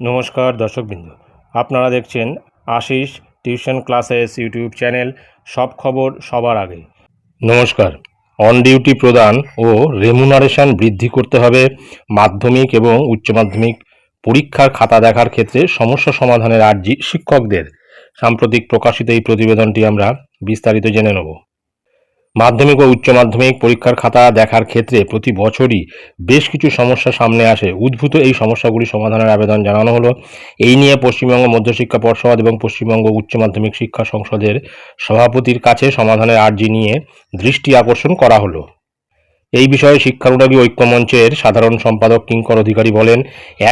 নমস্কার দর্শকবৃন্দ। আপনারা দেখছেন Ashis tuition classes YouTube channel, সব খবর সবার আগে। নমস্কার। অন ডিউটি প্রদান ও রেমুনারেশন বৃদ্ধি করতে হবে। মাধ্যমিক এবং উচ্চ মাধ্যমিক পরীক্ষার খাতা দেখার ক্ষেত্রে সমস্যা সমাধানের আর্জি শিক্ষকদের। সাম্প্রতিক প্রকাশিত এই প্রতিবেদনটি আমরা বিস্তারিত জেনে নেব। মাধ্যমিক ও উচ্চ মাধ্যমিক পরীক্ষার খাতা দেখার ক্ষেত্রে প্রতি বছরই বেশ কিছু সমস্যা সামনে আসে। উদ্ভূত এই সমস্যাগুলি সমাধানের আবেদন জানানো হলো। এই নিয়ে পশ্চিমবঙ্গ মধ্যশিক্ষা পর্ষদ এবং পশ্চিমবঙ্গ উচ্চ মাধ্যমিক শিক্ষা সংসদের সভাপতির কাছে সমাধানের আর্জি নিয়ে দৃষ্টি আকর্ষণ করা হলো। এই বিষয়ে শিক্ষানুরাগী ঐক্যমঞ্চের সাধারণ সম্পাদক কিঙ্কর অধিকারী বলেন,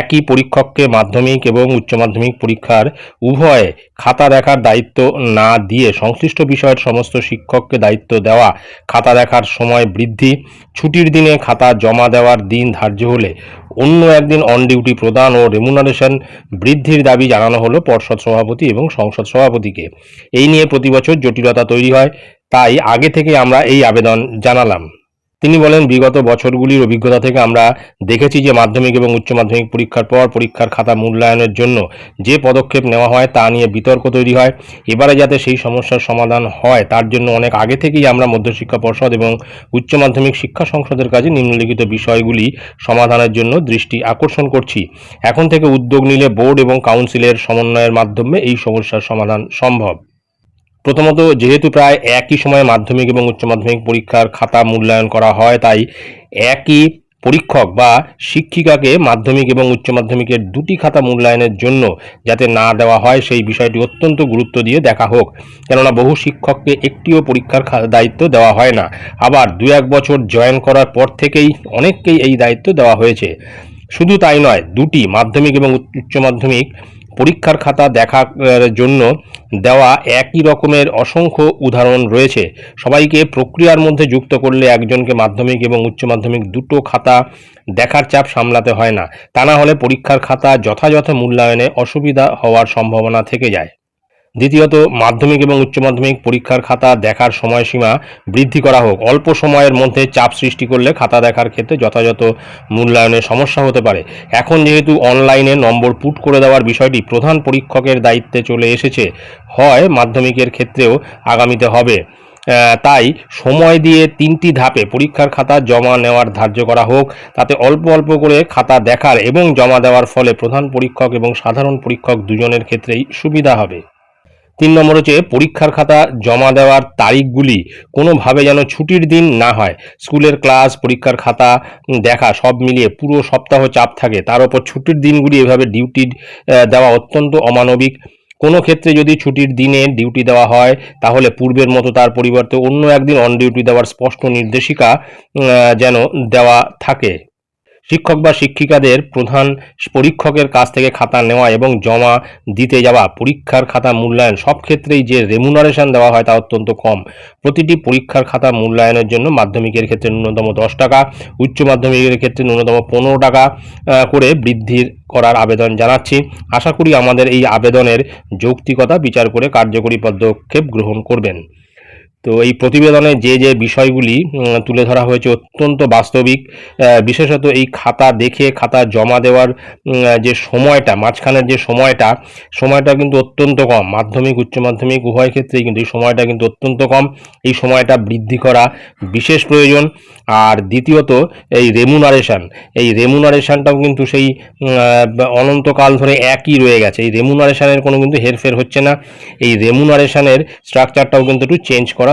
একই পরীক্ষককে মাধ্যমিক এবং উচ্চ মাধ্যমিক পরীক্ষার উভয়ে খাতা দেখার দায়িত্ব না দিয়ে সংশ্লিষ্ট বিষয়ের সমস্ত শিক্ষককে দায়িত্ব দেওয়া, খাতা দেখার সময় বৃদ্ধি, ছুটির দিনে খাতা জমা দেওয়ার দিন ধার্য হলে অন্য একদিন অন ডিউটি প্রদান ও রেমুনারেশন বৃদ্ধির দাবি জানানো হলো পর্ষদ সভাপতি এবং সংসদ সভাপতিকে। এই নিয়ে প্রতি বছর জটিলতা তৈরি হয়, তাই আগে থেকে আমরা এই আবেদন জানালাম। তিনি বলেন, বিগত বছরগুলির অভিজ্ঞতা থেকে আমরা দেখেছি যে মাধ্যমিক এবং উচ্চ মাধ্যমিক পরীক্ষার পর পরীক্ষার খাতা মূল্যায়নের জন্য যে পদক্ষেপ নেওয়া হয় তা নিয়ে বিতর্ক তৈরি হয়। এবারে যাতে সেই সমস্যার সমাধান হয়, তার জন্য অনেক আগে থেকেই আমরা মধ্যশিক্ষা পর্ষদ এবং উচ্চ মাধ্যমিক শিক্ষা সংসদের কাছে নিম্নলিখিত বিষয়গুলি সমাধানের জন্য দৃষ্টি আকর্ষণ করছি। এখন থেকে উদ্যোগ নিলে বোর্ড এবং কাউন্সিলের সমন্বয়ের মাধ্যমে এই সমস্যার সমাধান সম্ভব। প্রথমত, যেহেতু প্রায় একই সময়ে মাধ্যমিক এবং উচ্চ মাধ্যমিক পরীক্ষার খাতা মূল্যায়ন করা হয়, তাই একই পরীক্ষক বা শিক্ষিকাকে মাধ্যমিক এবং উচ্চ মাধ্যমিকের দুটি খাতা মূল্যায়নের জন্য যাতে না দেওয়া হয়, সেই বিষয়টি অত্যন্ত গুরুত্ব দিয়ে দেখা হোক। কেননা, বহু শিক্ষককে একটিও পরীক্ষার দায়িত্ব দেওয়া হয় না। আবার দু, এক বছর জয়েন করার পর থেকেই অনেককেই এই দায়িত্ব দেওয়া হয়েছে। শুধু তাই নয়, দুটি মাধ্যমিক এবং উচ্চ মাধ্যমিক পরীক্ষার খাতা দেখার জন্য দেওয়া একই রকমের অসংখ্য উদাহরণ রয়েছে। সবাইকে প্রক্রিয়ার মধ্যে যুক্ত করলে একজনকে মাধ্যমিক এবং উচ্চ মাধ্যমিক দুটো খাতা দেখার চাপ সামলাতে হয় না। তা না হলে পরীক্ষার খাতা যথাযথ মূল্যায়নে অসুবিধা হওয়ার সম্ভাবনা থেকে যায়। দ্বিতীয়ত, মাধ্যমিক এবং উচ্চ মাধ্যমিক পরীক্ষার খাতা দেখার সময়সীমা বৃদ্ধি করা হোক। অল্প সময়ের মধ্যে চাপ সৃষ্টি করলে খাতা দেখার ক্ষেত্রে যথাযথ মূল্যায়নের সমস্যা হতে পারে। এখন যেহেতু অনলাইনে নম্বর পুট করে দেওয়ার বিষয়টি প্রধান পরীক্ষকের দায়িত্বে চলে এসেছে, হয় মাধ্যমিকের ক্ষেত্রেও আগামীতে হবে। তাই সময় দিয়ে তিনটি ধাপে পরীক্ষার খাতা জমা নেওয়ার ধার্য করা হোক। তাতে অল্প অল্প করে খাতা দেখার এবং জমা দেওয়ার ফলে প্রধান পরীক্ষক এবং সাধারণ পরীক্ষক দুজনের ক্ষেত্রেই সুবিধা হবে। তিন নম্বর হচ্ছে, পরীক্ষার খাতা জমা দেওয়ার তারিখগুলি কোনোভাবে যেন ছুটির দিন না হয়। স্কুলের ক্লাস, পরীক্ষার খাতা দেখা, সব মিলিয়ে পুরো সপ্তাহ চাপ থাকে। তার উপর ছুটির দিনগুলি এভাবে ডিউটি দেওয়া অত্যন্ত অমানবিক। কোনো ক্ষেত্রে যদি ছুটির দিনে ডিউটি দেওয়া হয়, তাহলে পূর্বের মতো তার পরিবর্তে অন্য একদিন অন ডিউটি দেওয়ার স্পষ্ট নির্দেশিকা যেন দেওয়া থাকে। শিক্ষক বা শিক্ষিকাদের প্রধান পরীক্ষকের কাছ থেকে খাতা নেওয়া এবং জমা দিতে যাওয়া, পরীক্ষার খাতা মূল্যায়ন সব ক্ষেত্রেই যে রেমুনারেশন দেওয়া হয় তা অত্যন্ত কম। প্রতিটি পরীক্ষার খাতা মূল্যায়নের জন্য মাধ্যমিকের ক্ষেত্রে ন্যূনতম দশ টাকা, উচ্চ মাধ্যমিকের ক্ষেত্রে ন্যূনতম পনেরো টাকা করে বৃদ্ধির করার আবেদন জানাচ্ছি। আশা করি আমাদের এই আবেদনের যৌক্তিকতা বিচার করে কার্যকরী পদক্ষেপ গ্রহণ করবেন। তো এই প্রতিবেদনে যে যে বিষয়গুলি তুলে ধরা হয়েছে অত্যন্ত বাস্তবিক বিশেষত এই খাতা দেখে, খাতা জমা দেওয়ার যে সময়টা, মাঝখানের যে সময়টা সময়টা কিন্তু অত্যন্ত কম। মাধ্যমিক, উচ্চ মাধ্যমিক, উভয় ক্ষেত্রেই কিন্তু এই সময়টা কিন্তু অত্যন্ত কম। এই সময়টা বৃদ্ধি করা বিশেষ প্রয়োজন। আর দ্বিতীয়ত, এই রেমুনারেশন এই রেমুনারেশনটাও কিন্তু সেই অনন্তকাল ধরে একই রয়ে গেছে। এই রেমুনারেশানের কোনো কিন্তু হেরফের হচ্ছে না। এই রেমুনারেশনের স্ট্রাকচারটাও কিন্তু একটু চেঞ্জ করা